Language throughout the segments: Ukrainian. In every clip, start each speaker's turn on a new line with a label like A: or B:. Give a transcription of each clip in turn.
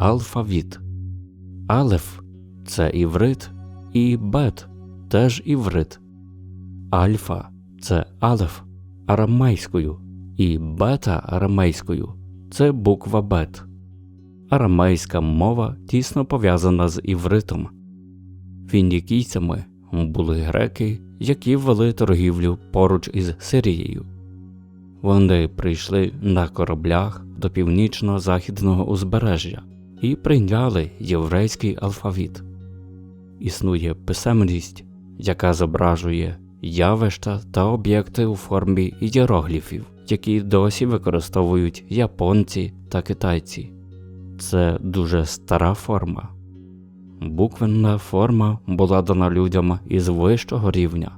A: алфавіт. Алеф це іврит, і бет теж іврит. Альфа це алеф арамейською, і бета арамейською це буква бет. Арамейська мова тісно пов'язана з івритом. Фінікійцями були греки, які вели торгівлю поруч із Сирією. Вони прийшли на кораблях до північно-західного узбережжя і прийняли єврейський алфавіт. Існує писемність, яка зображує явища та об'єкти у формі ієрогліфів, які досі використовують японці та китайці. Це дуже стара форма. Буквенна форма була дана людям із вищого рівня.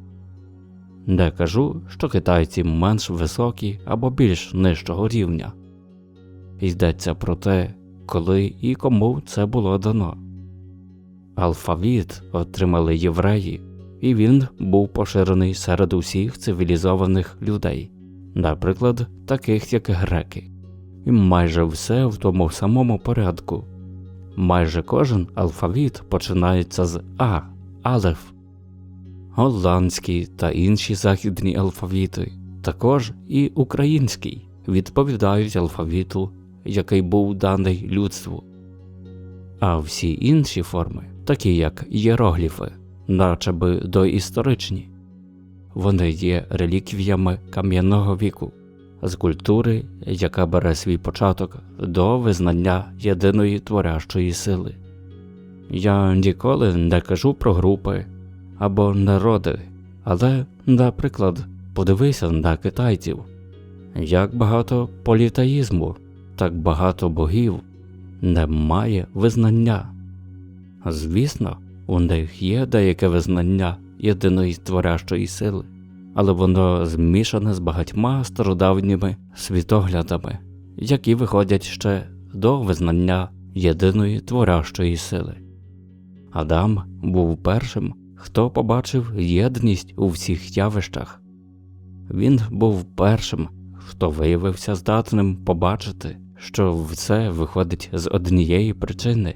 A: Не кажу, що китайці менш високі або більш нижчого рівня. Йдеться про те, коли і кому це було дано. Алфавіт отримали євреї, і він був поширений серед усіх цивілізованих людей, наприклад, таких як греки, і майже все в тому самому порядку. Майже кожен алфавіт починається з А, Алеф. Голландський та інші західні алфавіти, також і український, відповідають алфавіту, який був даний людству. А всі інші форми, такі як єрогліфи, наче би доісторичні, вони є реліквіями кам'яного віку з культури, яка бере свій початок до визнання єдиної творящої сили. Я ніколи не кажу про групи або народи, але, наприклад, подивися на китайців як багато політеїзму, так багато богів, немає визнання. Звісно, у них є деяке визнання єдиної творящої сили але воно змішане з багатьма стародавніми світоглядами, які виходять ще до визнання єдиної творящої сили. Адам був першим, хто побачив єдність у всіх явищах. Він був першим, хто виявився здатним побачити, що все виходить з однієї причини,